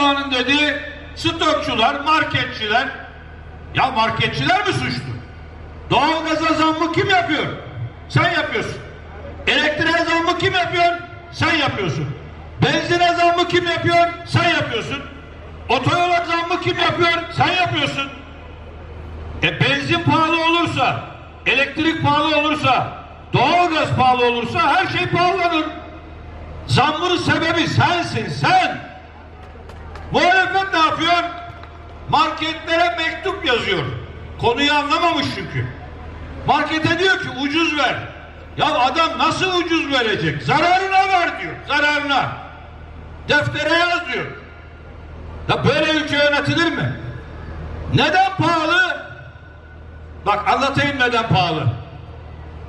Erdoğan'ın dediği stokçular, marketçiler. Ya marketçiler mi suçlu? Doğalgaza zammı kim yapıyor? Sen yapıyorsun. Elektriğe zammı kim yapıyor? Sen yapıyorsun. Benzine zammı kim yapıyor? Sen yapıyorsun. Otoyola zammı kim yapıyor? Sen yapıyorsun. E benzin pahalı olursa, elektrik pahalı olursa, doğalgaz pahalı olursa her şey pahalanır. Zammın sebebi sensin, sen. Muhalefet ne yapıyor? Marketlere mektup yazıyor. Konuyu anlamamış çünkü. Markete diyor ki ucuz ver. Ya adam nasıl ucuz verecek? Zararına ver diyor. Zararına. Deftere yaz diyor. Ya böyle ülke yönetilir mi? Neden pahalı? Bak anlatayım neden pahalı.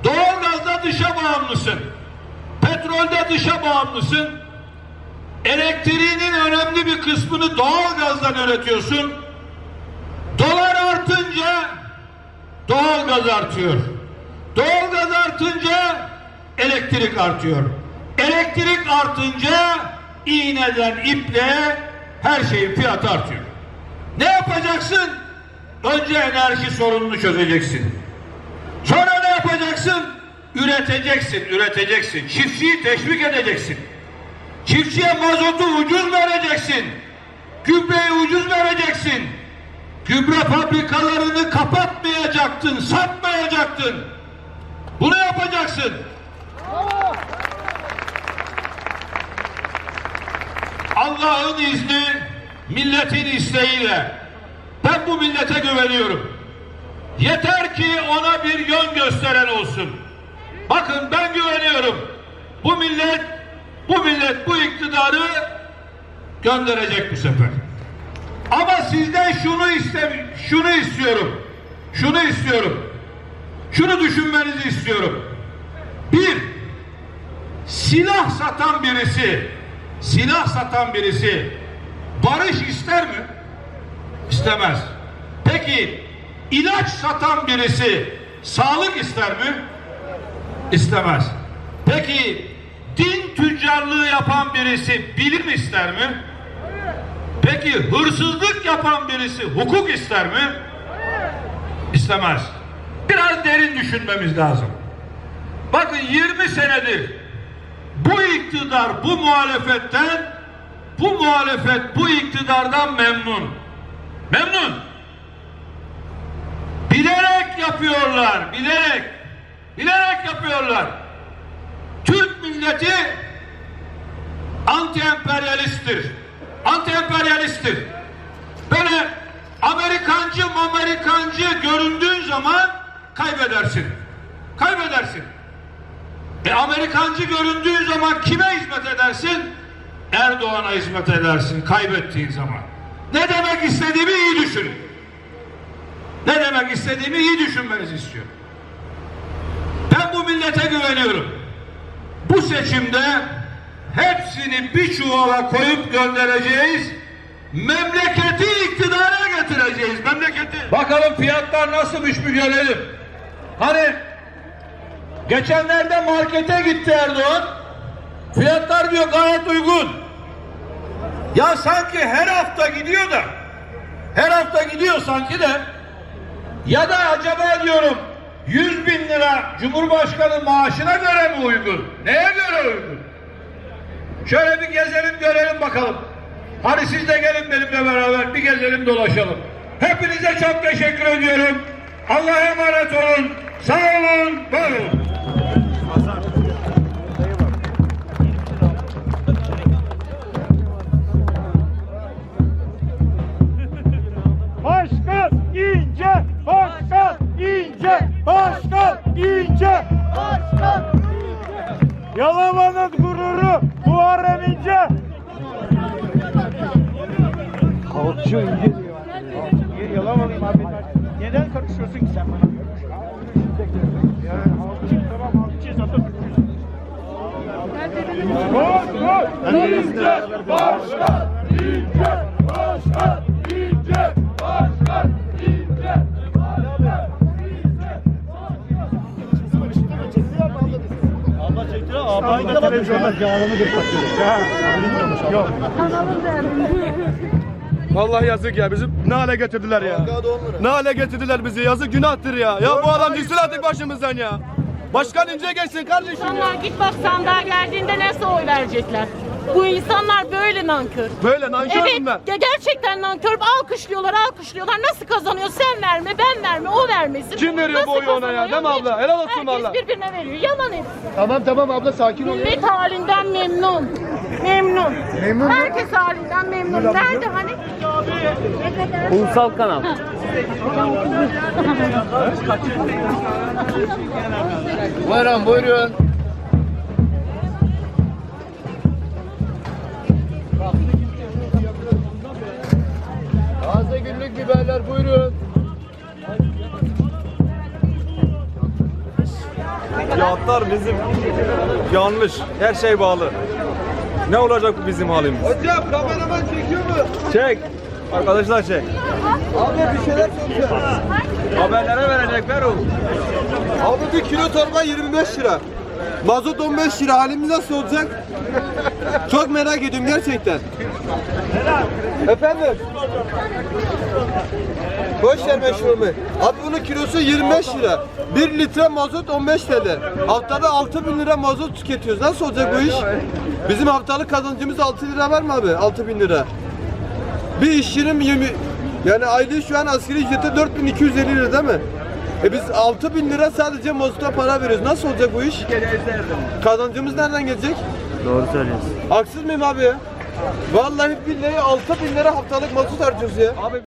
Doğalgazda dışa bağımlısın. Petrolde dışa bağımlısın. Elektriğinin önemli bir kısmını doğalgazdan üretiyorsun. Dolar artınca doğalgaz artıyor. Doğalgaz artınca elektrik artıyor. Elektrik artınca iğneden ipliğe her şeyin fiyatı artıyor. Ne yapacaksın? Önce enerji sorununu çözeceksin. Sonra ne yapacaksın? Üreteceksin, üreteceksin. Çiftçiyi teşvik edeceksin. Çiftçiye mazotu ucuz vereceksin. Gübreyi ucuz vereceksin. Gübre fabrikalarını kapatmayacaktın, satmayacaktın. Bunu yapacaksın. Allah'ın izni, milletin isteğiyle ben bu millete güveniyorum. Yeter ki ona bir yön gösteren olsun. Bakın ben güveniyorum. Bu millet, bu millet bu iktidarı gönderecek bu sefer. Ama sizden şunu istem şunu istiyorum. Şunu istiyorum. Şunu düşünmenizi istiyorum. Bir, silah satan birisi, silah satan birisi barış ister mi? İstemez. Peki ilaç satan birisi sağlık ister mi? İstemez. Peki din tüccarlığı yapan birisi bilim ister mi? Peki hırsızlık yapan birisi hukuk ister mi? İstemez. Biraz derin düşünmemiz lazım. Bakın 20 senedir bu iktidar bu muhalefetten bu muhalefet bu iktidardan memnun. Memnun. Bilerek yapıyorlar, bilerek. Bilerek yapıyorlar. Milleti anti-emperyalisttir. Anti-emperyalisttir. Böyle Amerikancı Amerikancı göründüğün zaman kaybedersin. Kaybedersin. E Amerikancı göründüğün zaman kime hizmet edersin? Erdoğan'a hizmet edersin kaybettiğin zaman. Ne demek istediğimi iyi düşünün. Ne demek istediğimi iyi düşünmenizi istiyorum. Ben bu millete güveniyorum. Bu seçimde hepsini bir çuvala koyup göndereceğiz. Memleketi iktidara getireceğiz. Memleketi. Bakalım fiyatlar nasılmış bir görelim. Hani geçenlerde markete gitti Erdoğan. Fiyatlar diyor gayet uygun. Ya sanki her hafta gidiyor da her hafta gidiyor sanki de ya da acaba diyorum 100 bin lira Cumhurbaşkanı maaşına göre mi uygun? Neye göre uygun? Şöyle bir gezelim görelim bakalım. Hadi siz de gelin benimle beraber bir gezelim dolaşalım. Hepinize çok teşekkür ediyorum. Allah'a emanet olun. Sağ olun, var olun. Kalkıyor ince diyor. Yalamalıyım abi. Neden karışıyorsun ki sen bana? İnce, başkan ince, başkan ince, başkan ince, başkan. Abla çekti abla. Hangi televizyonda canlı bir bilmiyormuş. Yok. Vallahi yazık ya bizim ne hale getirdiler ya. Ne hale getirdiler bizi yazık günahtır ya. Ya bu adam gitsin artık başımızdan ya. Başkan ince geçsin kardeşim ya. İnsanlar git bak sandığa geldiğinde nasıl oy verecekler? Bu insanlar böyle nankör. Böyle nankör Evet, mü ben? ge- gerçekten nankör. Alkışlıyorlar, alkışlıyorlar. Nasıl kazanıyor? Sen verme, ben verme, o vermesin. Kim veriyor bu Nasıl oyu ona ya? kazanıyor? Değil mi abla? Helal olsun Herkes valla. birbirine veriyor. Yalan hepsi. Tamam tamam abla sakin ol. Millet halinden memnun. Memnun. Memnun mu? Herkes halinden memnun. Nerede hani? Ulusal kanal. Buyurun buyurun. Taze günlük biberler buyurun. Fiyatlar bizim yanlış. Her şey bağlı. Ne olacak bu bizim halimiz? Hocam kameraman çekiyor mu? Çek. Arkadaşlar çek. Abi bir şeyler soracağım. Haberlere verecekler oğlum. Abi bir kilo torba 25 lira. Mazot 15 lira. Halimiz nasıl olacak? Çok merak ediyorum gerçekten. Efendim? Boş ver meşhurumu. Abi bunun kilosu 25 lira. 1 litre mazot 15 TL. Haftada 6 bin lira mazot tüketiyoruz. Nasıl olacak bu iş? Bizim haftalık kazancımız 6 lira var mı abi? 6 bin lira. Bir işçinin 20 yani aylığı şu an asgari ücreti 4250 lira değil mi? E biz 6000 lira sadece mazota para veriyoruz. Nasıl olacak bu iş? Kazancımız nereden gelecek? Doğru söylüyorsun. Haksız mıyım abi? Vallahi billahi 6000 lira haftalık mazot harcıyoruz ya. Abi